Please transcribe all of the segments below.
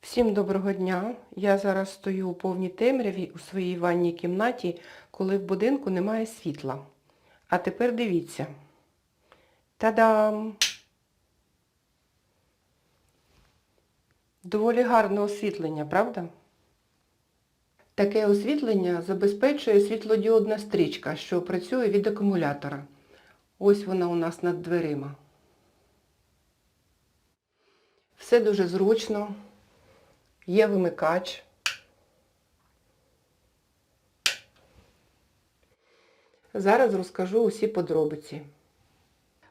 Всім доброго дня. Я зараз стою у повній темряві у своїй ванній кімнаті, коли в будинку немає світла. А тепер дивіться. Та-дам! Доволі гарне освітлення, правда? Таке освітлення забезпечує світлодіодна стрічка, що працює від акумулятора. Ось вона у нас над дверима. Все дуже зручно. Є вимикач. Зараз розкажу усі подробиці.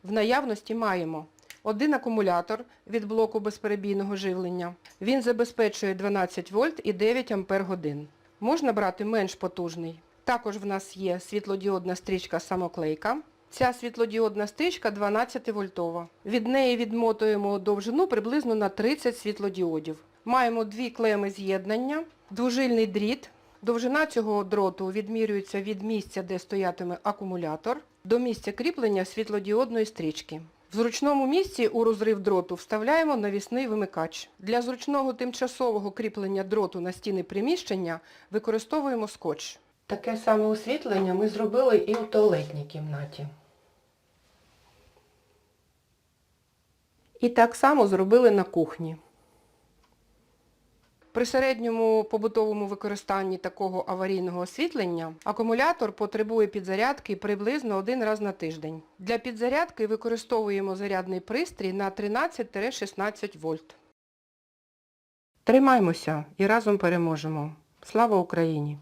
В наявності маємо один акумулятор від блоку безперебійного живлення. Він забезпечує 12 вольт і 9 ампер годин. Можна брати менш потужний. Також в нас є світлодіодна стрічка самоклейка. Ця світлодіодна стрічка 12 вольтова. Від неї відмотуємо довжину приблизно на 30 світлодіодів. Маємо дві клеми з'єднання, двужильний дріт. Довжина цього дроту відмірюється від місця, де стоятиме акумулятор, до місця кріплення світлодіодної стрічки. В зручному місці у розрив дроту вставляємо навісний вимикач. Для зручного тимчасового кріплення дроту на стіни приміщення використовуємо скотч. Таке саме освітлення ми зробили і у туалетній кімнаті. І так само зробили на кухні. При середньому побутовому використанні такого аварійного освітлення акумулятор потребує підзарядки приблизно один раз на тиждень. Для підзарядки використовуємо зарядний пристрій на 13-16 вольт. Тримаймося і разом переможемо. Слава Україні!